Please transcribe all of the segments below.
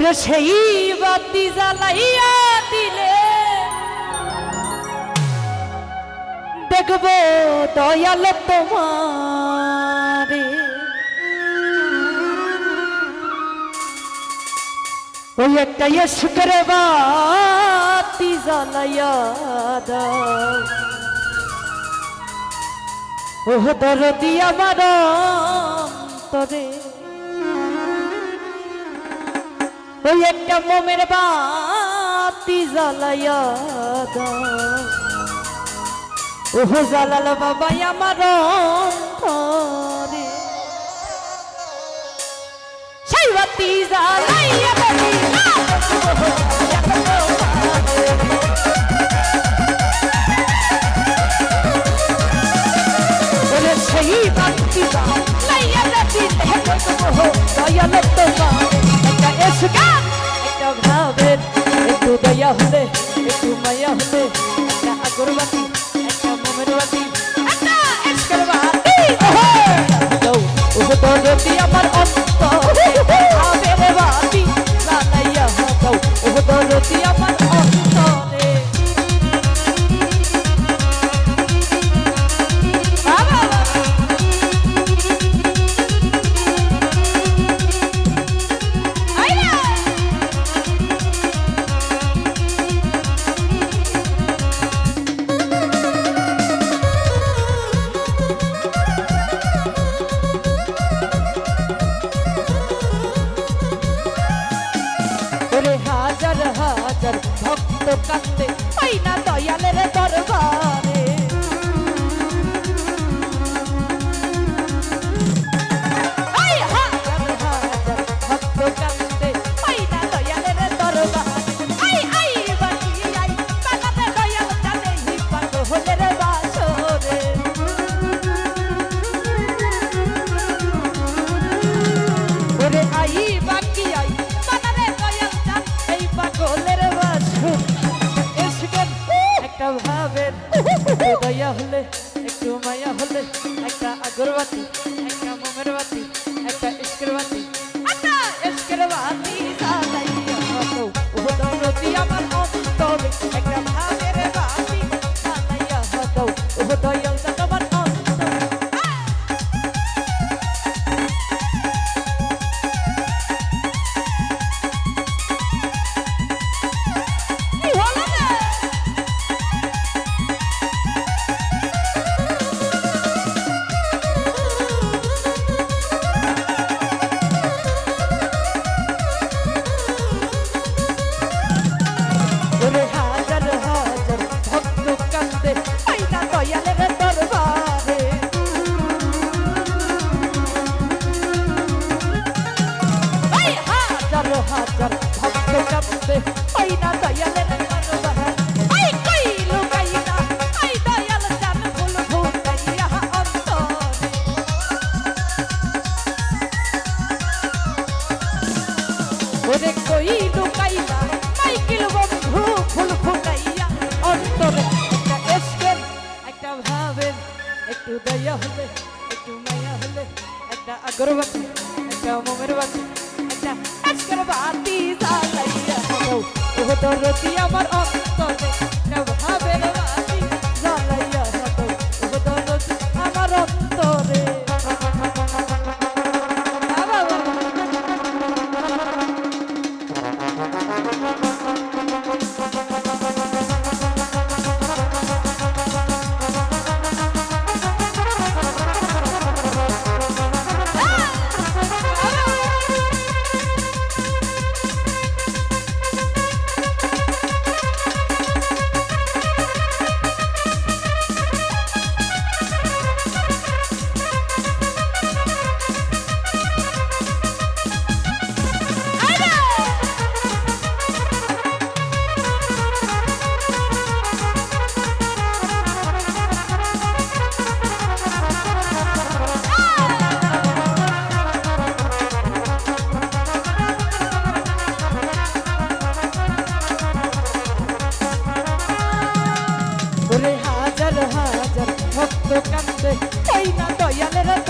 ওরে সেই বাতি জ্বালাইয়া দিলে। দেখব দয়াল তোমার। ওই একটা শুকর বাতি জ্বালাইয়া দাও। ওহ দর দিয়া আমার তরে ওই একটা মোমের বাতি জ্বালাইয়া ওহ জালাল বাবা আমার অন্তরে। সেই বাতি জ্বালাইয়া সেই বাতি জ্বালাইয়া দয়াল তোমার মাইয়া হলে একটু মাইয়া হলে একটা আগরবাতি একটা মোমেরবাতি একটা ইস্কের বাতি ওহো ও তো আমার অন্ত গরবাতি একটা মোমের বাতি, একটা আজকের বাতি জ্বালাইয়া। ও তোর রতি আমার অন্তরে না ভাবে ভক্ত কান্দে। ওই না দয়ালের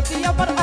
প্রিয় পর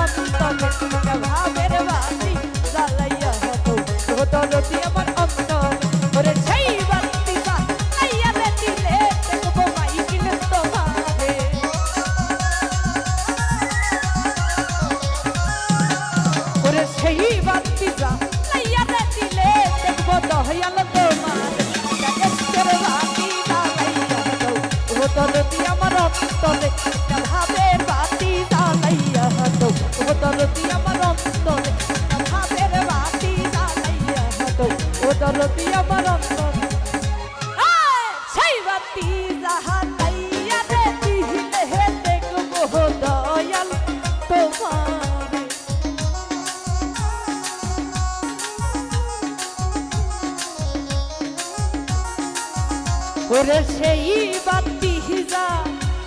ওরে সেই বাতি হিজা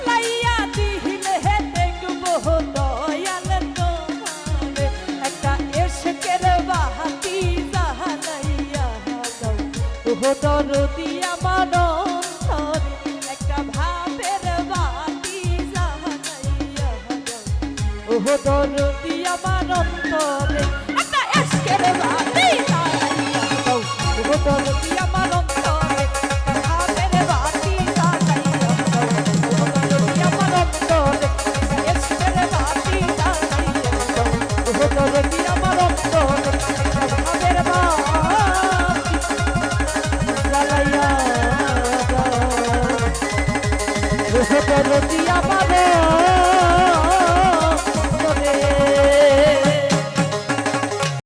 লাইয়া দিহিলে হে দেখব দয়াল তোমারে। একটা এসকের বাহাতি জাহালাইয়া দাও ও দরদিয়া সুহদন আমার অন্তরে একটা আচ্ছা, এসকের বাতি সুহদন